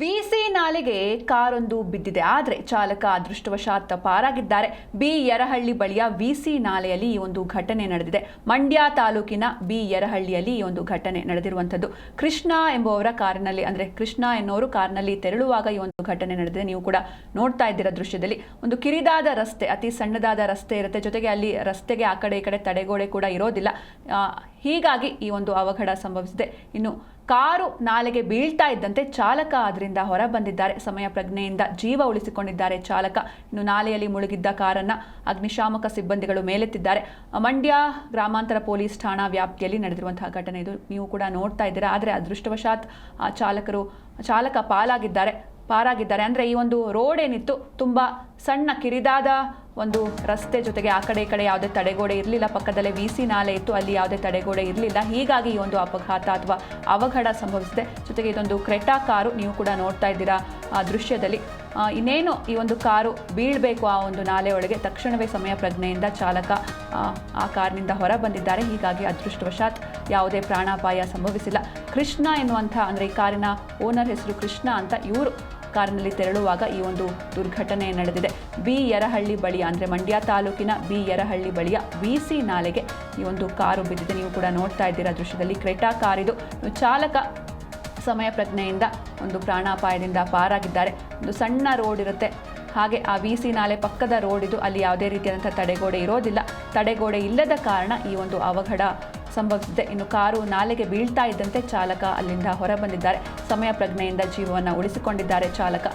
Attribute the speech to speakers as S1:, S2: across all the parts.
S1: VC ನಾಲೆಗೆ ಕಾರೊಂದು ಬಿದ್ದಿದೆ. ಆದರೆ ಚಾಲಕ ಅದೃಷ್ಟವಶಾತ್ ಪಾರಾಗಿದ್ದಾರೆ. ಬಿ ಯರಹಳ್ಳಿ ಬಳಿಯ ವಿಸಿ ನಾಲೆಯಲ್ಲಿ ಈ ಒಂದು ಘಟನೆ ನಡೆದಿದೆ. ಮಂಡ್ಯ ತಾಲೂಕಿನ ಬಿ ಯರಹಳ್ಳಿಯಲ್ಲಿ ಈ ಒಂದು ಘಟನೆ ನಡೆದಿರುವಂಥದ್ದು. ಕೃಷ್ಣ ಎಂಬುವವರ ಕಾರಿನಲ್ಲಿ, ಅಂದರೆ ಕೃಷ್ಣ ಎನ್ನುವರು ಕಾರಿನಲ್ಲಿ ತೆರಳುವಾಗ ಈ ಒಂದು ಘಟನೆ ನಡೆದಿದೆ. ನೀವು ಕೂಡ ನೋಡ್ತಾ ಇದ್ದೀರಾ ದೃಶ್ಯದಲ್ಲಿ. ಒಂದು ಕಿರಿದಾದ ರಸ್ತೆ, ಅತಿ ಸಣ್ಣದಾದ ರಸ್ತೆ ಇರುತ್ತೆ. ಜೊತೆಗೆ ಅಲ್ಲಿ ರಸ್ತೆಗೆ ಆ ಕಡೆ ಈ ಕಡೆ ತಡೆಗೋಡೆ ಕೂಡ ಇರೋದಿಲ್ಲ. ಹೀಗಾಗಿ ಈ ಒಂದು ಅವಘಡ ಸಂಭವಿಸಿದೆ. ಇನ್ನು ಕಾರು ನಾಲೆಗೆ ಬೀಳ್ತಾ ಇದ್ದಂತೆ ಚಾಲಕ ಅದರಿಂದ ಹೊರ ಬಂದಿದ್ದಾರೆ ಸಮಯ ಪ್ರಜ್ಞೆಯಿಂದ ಜೀವ ಉಳಿಸಿಕೊಂಡಿದ್ದಾರೆ ಚಾಲಕ. ಇನ್ನು ನಾಲೆಯಲ್ಲಿ ಮುಳುಗಿದ್ದ ಕಾರನ್ನ ಅಗ್ನಿಶಾಮಕ ಸಿಬ್ಬಂದಿಗಳು ಮೇಲೆತ್ತಿದ್ದಾರೆ. ಮಂಡ್ಯ ಗ್ರಾಮಾಂತರ ಪೊಲೀಸ್ ಠಾಣಾ ವ್ಯಾಪ್ತಿಯಲ್ಲಿ ನಡೆದಿರುವಂತಹ ಘಟನೆ ಇದು. ನೀವು ಕೂಡ ನೋಡ್ತಾ ಇದ್ದೀರಾ, ಆದರೆ ಅದೃಷ್ಟವಶಾತ್ ಆ ಚಾಲಕರು, ಚಾಲಕ ಪಾಲಾಗಿದ್ದಾರೆ, ಪಾರಾಗಿದ್ದಾರೆ. ಅಂದರೆ ಈ ಒಂದು ರೋಡ್ ಏನಿತ್ತು, ತುಂಬ ಸಣ್ಣ ಕಿರಿದಾದ ಒಂದು ರಸ್ತೆ ಜೊತೆಗೆ ಆ ಕಡೆ ಈ ಕಡೆ ಯಾವುದೇ ತಡೆಗೋಡೆ ಇರಲಿಲ್ಲ, ಪಕ್ಕದಲ್ಲೇ ವಿ ಸಿ ನಾಲೆ ಇತ್ತು, ಅಲ್ಲಿ ಯಾವುದೇ ತಡೆಗೋಡೆ ಇರಲಿಲ್ಲ. ಹೀಗಾಗಿ ಈ ಒಂದು ಅಪಘಾತ ಅಥವಾ ಅವಘಡ ಸಂಭವಿಸಿದೆ. ಜೊತೆಗೆ ಇದೊಂದು ಕ್ರೆಟಾ ಕಾರು, ನೀವು ಕೂಡ ನೋಡ್ತಾ ಇದ್ದೀರಾ ಆ ದೃಶ್ಯದಲ್ಲಿ. ಇನ್ನೇನು ಈ ಒಂದು ಕಾರು ಬೀಳಬೇಕು ಆ ಒಂದು ನಾಲೆ ತಕ್ಷಣವೇ ಸಮಯ ಪ್ರಜ್ಞೆಯಿಂದ ಚಾಲಕ ಆ, ಆ ಕಾರಿನಿಂದ ಹೊರ ಬಂದಿದ್ದಾರೆ ಹೀಗಾಗಿ ಅದೃಷ್ಟವಶಾತ್ ಯಾವುದೇ ಪ್ರಾಣಾಪಾಯ ಸಂಭವಿಸಿಲ್ಲ. ಕೃಷ್ಣ ಎನ್ನುವಂಥ ಅಂದರೆ ಈ ಕಾರಿನ ಓನರ್ ಹೆಸರು ಕೃಷ್ಣ ಅಂತ ಇವರು ಕಾರಿನಲ್ಲಿ ತೆರಳುವಾಗ ಈ ಒಂದು ದುರ್ಘಟನೆ ನಡೆದಿದೆ. ಬಿ ಯರಹಳ್ಳಿ ಬಳಿಯ ಅಂದರೆ ಮಂಡ್ಯ ತಾಲೂಕಿನ ಬಿ ಯರಹಳ್ಳಿ ಬಳಿಯ ಬಿ ಸಿ ನಾಲೆಗೆ ಈ ಒಂದು ಕಾರು ಬಿದ್ದಿದೆ. ನೀವು ಕೂಡ ನೋಡ್ತಾ ಇದ್ದೀರಾ ದೃಶ್ಯದಲ್ಲಿ. ಕ್ರೆಟಾ ಕಾರಿದು. ಚಾಲಕ ಸಮಯ ಪ್ರಜ್ಞೆಯಿಂದ ಒಂದು ಪ್ರಾಣಾಪಾಯದಿಂದ ಪಾರಾಗಿದ್ದಾರೆ. ಒಂದು ಸಣ್ಣ ರೋಡ್ ಇರುತ್ತೆ. ಹಾಗೆ ಆ ವಿ ಸಿ ನಾಲೆ ಪಕ್ಕದ ರೋಡ್ ಇದು, ಅಲ್ಲಿ ಯಾವುದೇ ರೀತಿಯಾದಂಥ ತಡೆಗೋಡೆ ಇರೋದಿಲ್ಲ. ತಡೆಗೋಡೆ ಇಲ್ಲದ ಕಾರಣ ಈ ಒಂದು ಅವಘಡ ಸಂಭವಿಸಿದೆ. ಇನ್ನು ಕಾರು ನಾಲೆಗೆ ಬೀಳ್ತಾ ಇದ್ದಂತೆ ಚಾಲಕ ಅಲ್ಲಿಂದ ಹೊರಬಂದಿದ್ದಾರೆ. ಸಮಯ ಪ್ರಜ್ಞೆಯಿಂದ ಜೀವವನ್ನು ಉಳಿಸಿಕೊಂಡಿದ್ದಾರೆ ಚಾಲಕ.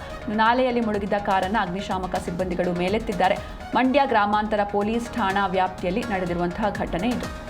S1: ನಾಲೆಯಲ್ಲಿ ಮುಳುಗಿದ್ದ ಕಾರನ್ನು ಅಗ್ನಿಶಾಮಕ ಸಿಬ್ಬಂದಿಗಳು ಮೇಲೆತ್ತಿದ್ದಾರೆ. ಮಂಡ್ಯ ಗ್ರಾಮಾಂತರ ಪೊಲೀಸ್ ಠಾಣಾ ವ್ಯಾಪ್ತಿಯಲ್ಲಿ ನಡೆದಿರುವಂತಹ ಘಟನೆ ಇದು.